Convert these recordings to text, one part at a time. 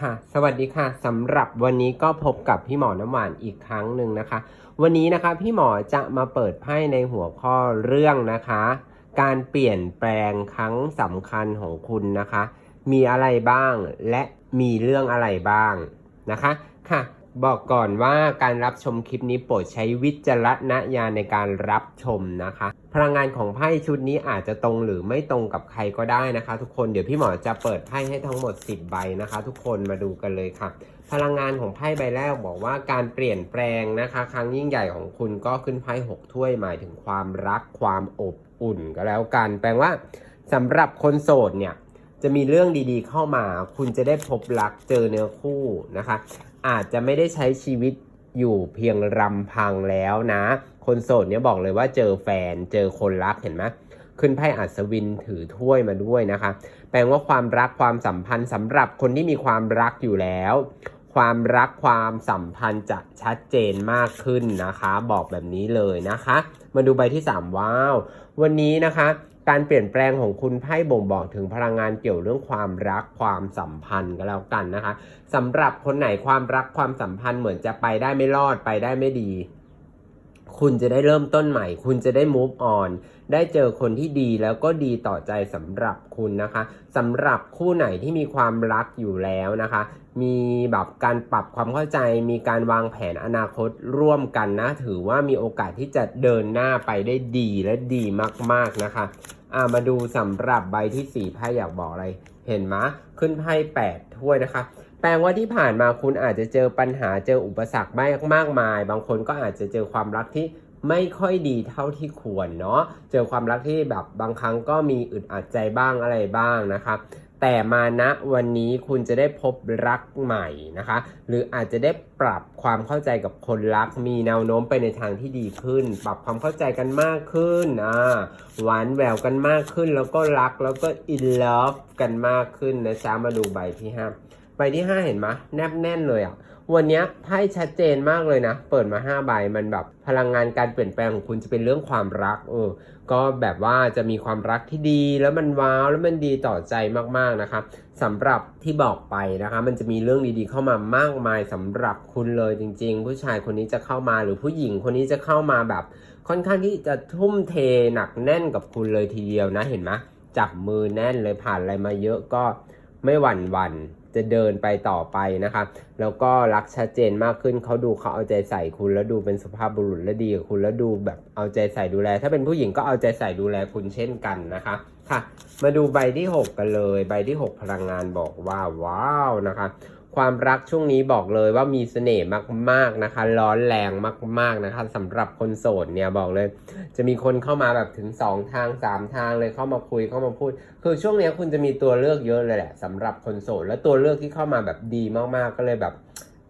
ค่ะ สวัสดีค่ะสำหรับวันนี้ก็พบกับพี่หมอน้ำหวานอีกครั้งหนึ่งนะคะ วันนี้นะคะพี่หมอจะมาเปิดไพ่ในหัวข้อเรื่องนะคะ การเปลี่ยนแปลงครั้งสำคัญของคุณนะคะ มีอะไรบ้างและมีเรื่องอะไรบ้างนะคะค่ะ บอกก่อนว่าการรับชมคลิปนี้โปรดใช้วิจารณญาณในการรับชมนะคะ พลังงานของไพ่ชุดนี้อาจจะตรงหรือไม่ตรงกับใครก็ได้นะคะ ทุกคนเดี๋ยวพี่หมอจะเปิดไพ่ให้ทั้งหมด 10 ใบนะคะ ทุกคนมาดูกันเลยค่ะ พลังงานของไพ่ใบแรกบอกว่าการเปลี่ยนแปลงนะคะ ครั้งยิ่งใหญ่ของคุณก็ขึ้นไพ่หกถ้วยหมายถึงความรักความอบอุ่นก็แล้วกัน แปลว่าสำหรับคนโสดเนี่ยจะมีเรื่องดีๆเข้ามา คุณจะได้พบรักเจอเนื้อคู่นะคะ อาจจะไม่ได้ใช้ชีวิตอยู่เพียงรำพังแล้วนะ คนโสดเนี่ยบอกเลยว่าเจอแฟนเจอคนรักเห็นไหมขึ้นไพ่อัศวินถือถ้วยมาด้วยนะคะ แปลว่าความรักความสัมพันธ์สำหรับคนที่มีความรักอยู่แล้ว ความรักความสัมพันธ์จะชัดเจนมากขึ้นนะคะ บอกแบบนี้เลยนะคะ มาดูใบที่ 3 ว้าว วันนี้นะคะ การเปลี่ยนแปลงของคุณไพ่บ่งบอกถึงพลังงานเกี่ยวเรื่องความรักความสัมพันธ์ก็แล้วกันนะคะสำหรับคนไหนความรักความสัมพันธ์เหมือนจะไปได้ไม่รอดไปได้ไม่ดี คุณจะได้เริ่มต้นใหม่ คุณจะได้ move on ได้เจอคนที่ดีแล้วก็ดีต่อใจสำหรับคุณนะคะสำหรับคู่ไหนที่มีความรักอยู่แล้วนะคะ มีแบบการปรับความเข้าใจ มีการวางแผนอนาคตร่วมกันนะ ถือว่ามีโอกาสที่จะเดินหน้าไปได้ดีและดีมาก ๆนะคะ อ่ามาดูสำหรับใบที่สี่ไพ่อยากบอกอะไร เห็นไหมะขึ้นไพ่แปดถ้วยนะคะ แปลว่าที่ผ่านมาคุณอาจจะเจอปัญหาเจออุปสรรคมากมากมาย บางคนก็อาจจะเจอความรักที่ไม่ค่อยดีเท่าที่ควรเนาะ เจอความรักที่แบบบางครั้งก็มีอึดอัดใจบ้างอะไรบ้างนะคะ แต่มาณวันนี้คุณจะได้พบรักใหม่นะคะ หรืออาจจะได้ปรับความเข้าใจกับคนรัก มีแนวโน้มไปในทางที่ดีขึ้น ปรับความเข้าใจกันมากขึ้นอ่าหวานแหววกันมากขึ้น แล้วก็รักแล้วก็อินเลิฟกันมากขึ้นนะจ๊ะมาดูใบที่ห้า ใบที่ห้าเห็นไหมแนบแน่นเลยอะ วันนี้ไพ่ชัดเจนมากเลยนะ เปิดมา5ใบมันแบบพลังงานการเปลี่ยนแปลงของคุณจะเป็นเรื่องความรัก เออ ก็แบบว่าจะมีความรักที่ดีแล้วมันว้าวแล้วมันดีต่อใจมากๆนะคะสำหรับที่บอกไปนะคะ มันจะมีเรื่องดีๆเข้ามามากมายสำหรับคุณเลยจริง ๆ ผู้ชายคนนี้จะเข้ามาหรือผู้หญิงคนนี้จะเข้ามาแบบ ค่อนข้างที่จะทุ่มเทหนักแน่นกับคุณเลยทีเดียวนะเห็นไหมจับมือแน่นเลยผ่านอะไรมาเยอะก็ไม่หวั่นหวั่น จะเดินไปต่อไปนะคะ แล้วก็รักชัดเจนมากขึ้นเขาดูเขาเอาใจใส่คุณแล้วดูเป็นสุภาพบุรุษและดีกับคุณแล้วดูแบบเอาใจใส่ดูแล ถ้าเป็นผู้หญิงก็เอาใจใส่ดูแลคุณเช่นกันนะคะค่ะ มาดูใบที่ 6 กันเลย ใบที่ 6 พลังงานบอกว่าว้าวนะคะ ความรักช่วงนี้บอกเลยว่ามีเสน่ห์มากๆนะคะ ร้อนแรงมาก ๆนะคะสำหรับคนโสดเนี่ยบอกเลย จะมีคนเข้ามาแบบถึง 2 ทาง 3 ทางเลยเข้ามาคุยเข้ามาพูด คือช่วงนี้คุณจะมีตัวเลือกเยอะเลยแหละสำหรับคนโสด และตัวเลือกที่เข้ามาแบบดีมากๆก็เลยแบบ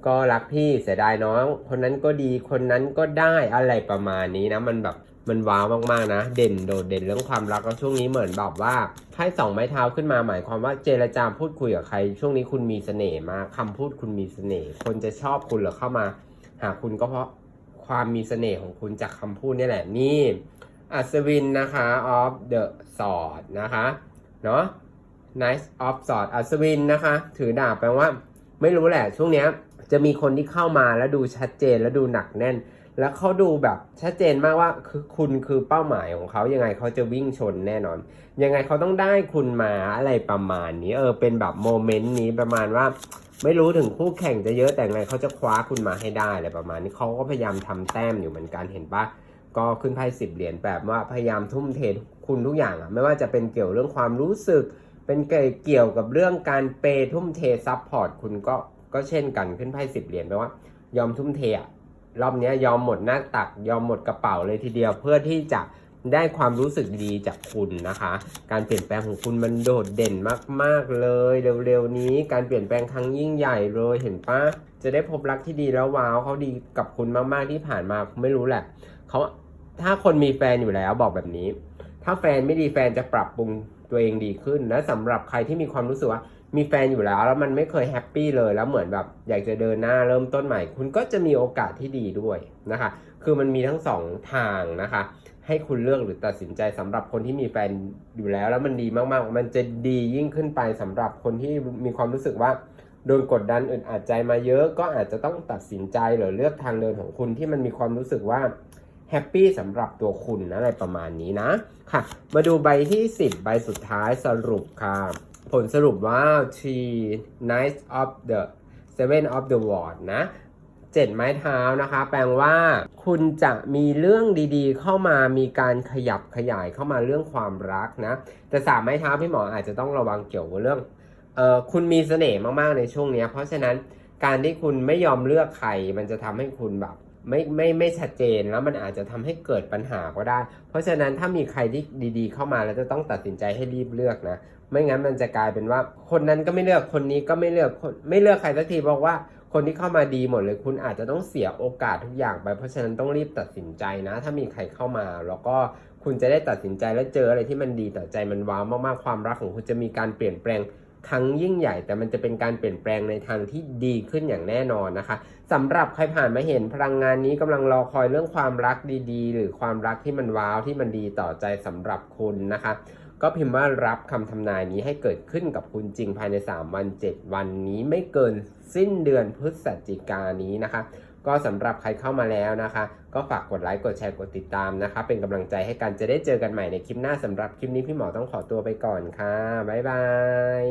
ก็รักพี่เสียดายน้อง คนนั้นก็ดีคนนั้นก็ได้อะไรประมาณนี้นะมันแบบ มันว้าวมากๆนะ เด่นโดดเด่นเรื่องความรักก็ช่วงนี้เหมือนแบบว่าไพ่สองไม้เท้าขึ้นมาหมายความว่าเจรจาพูดคุยกับใคร ช่วงนี้คุณมีเสน่ห์มากคำพูดคุณมีเสน่ห์คนจะชอบคุณหรือเข้ามา หาคุณก็เพราะความมีเสน่ห์ของคุณจากคำพูดนี่แหละนี่อัศวินนะคะ of the sword นะคะเนาะ nice of sword อัศวินนะคะ ถือดาบแปลว่า ไม่รู้แหละ ช่วงเนี้ยจะมีคนที่เข้ามาแล้วดูชัดเจนแล้วดูหนักแน่น แล้วเขาดูแบบชัดเจนมากว่าคือคุณคือเป้าหมายของเขายังไงเขาจะวิ่งชนแน่นอน ยังไงเขาต้องได้คุณมาอะไรประมาณนี้เออเป็นแบบโมเมนต์นี้ประมาณว่า ไม่รู้ถึงคู่แข่งจะเยอะแต่ไงเขาจะคว้าคุณมาให้ได้อะไรประมาณนี้เขาก็พยายามทำแต้มอยู่เหมือนกันเห็นปะก็ขึ้นไพ่สิบเหรียญแบบว่าพยายามทุ่มเทคุณทุกอย่างอะไม่ว่าจะเป็นเกี่ยวเรื่องความรู้สึก เป็นเกี่ยวกับเรื่องการเปย์ทุ่มเทซัพพอร์ตคุณก็ก็เช่นกันขึ้นไพ่สิบเหรียญแปลว่า ยอมทุ่มเทอะ รอบนี้ยอมหมดหน้าตักยอมหมดกระเป๋าเลยทีเดียวเพื่อที่จะได้ความรู้สึกดีจากคุณนะคะ การเปลี่ยนแปลงของคุณมันโดดเด่นมาก ๆ เลย เร็ว ๆ นี้การเปลี่ยนแปลงครั้งยิ่งใหญ่เลยเห็นปะจะได้พบรักที่ดีแล้วว้าวเขาดีกับคุณมาก ๆ ที่ผ่านมาไม่รู้แหละเขาถ้าคนมีแฟนอยู่แล้วบอกแบบนี้ ถ้าแฟนไม่ดีแฟนจะปรับปรุงตัวเองดีขึ้น และสำหรับใครที่มีความรู้สึกว่า มีแฟนอยู่แล้ว แล้วมันไม่เคยแฮปปี้เลยแล้วเหมือนแบบอยากจะเดินหน้าเริ่มต้นใหม่ คุณก็จะมีโอกาสที่ดีด้วยนะคะ คือมันมีทั้งสองทางนะคะ ให้คุณเลือกหรือตัดสินใจสำหรับคนที่มีแฟนอยู่แล้ว แล้วมันดีมากๆ มันจะดียิ่งขึ้นไปสำหรับคนที่มีความรู้สึกว่าโดนกดดันอึดอัดใจมาเยอะก็อาจจะต้องตัดสินใจหรือเลือกทางเดินของคุณที่มันมีความรู้สึกว่าแฮปปี้สำหรับตัวคุณอะไรประมาณนี้นะค่ะ มาดูใบที่ 10 ใบสุดท้ายสรุปค่ะ ผลสรุปว่า three knights of the seven of the world นะเจ็ดไม้เท้านะคะ แปลว่า คุณจะมีเรื่องดีๆ เข้ามามีการขยับขยายเข้ามาเรื่องความรักนะแต่สามไม้เท้าพี่หมออาจจะต้องระวังเกี่ยวกับเรื่องเออคุณมีเสน่ห์มากๆในช่วงนี้เพราะฉะนั้นการที่คุณไม่ยอมเลือกใครมันจะทำให้คุณแบบ ไม่ไม่ไม่ชัดเจนแล้วมันอาจจะทำให้เกิดปัญหาก็ได้ เพราะฉะนั้นถ้ามีใครที่ดี ๆ เข้ามาแล้วจะต้องตัดสินใจให้รีบเลือกนะ ไม่งั้นมันจะกลายเป็นว่า คนนั้นก็ไม่เลือกคนนี้ก็ไม่เลือกคนไม่เลือกใครสักทีบอกว่าคนที่เข้ามาดีหมดเลย คุณอาจจะต้องเสียโอกาสทุกอย่างไป เพราะฉะนั้นต้องรีบตัดสินใจนะ ถ้ามีใครเข้ามา แล้วก็คุณจะได้ตัดสินใจและเจออะไรที่มันดีต่อใจมันว้าวมากๆความรักของคุณจะมีการเปลี่ยนแปลง ครั้งยิ่งใหญ่ แต่มันจะเป็นการเปลี่ยนแปลงในทางที่ดีขึ้นอย่างแน่นอนนะคะสำหรับใครผ่านมาเห็นพลังงานนี้กำลังรอคอยเรื่องความรักดีๆ หรือความรักที่มันว้าวที่มันดีต่อใจสำหรับคุณนะคะก็พิมพ์ว่ารับคำทำนายนี้ให้เกิดขึ้นกับคุณจริงภายใน 3 วัน 7 วันนี้ไม่เกินสิ้นเดือนพฤศจิกานนี้นะคะ ก็สำหรับใครเข้ามาแล้วนะคะ ก็ฝากกดไลค์กดแชร์กดติดตามนะคะ เป็นกำลังใจให้กันจะได้เจอกันใหม่ในคลิปหน้าสำหรับคลิปนี้พี่หมอต้องขอตัวไปก่อนค่ะ บ๊ายบาย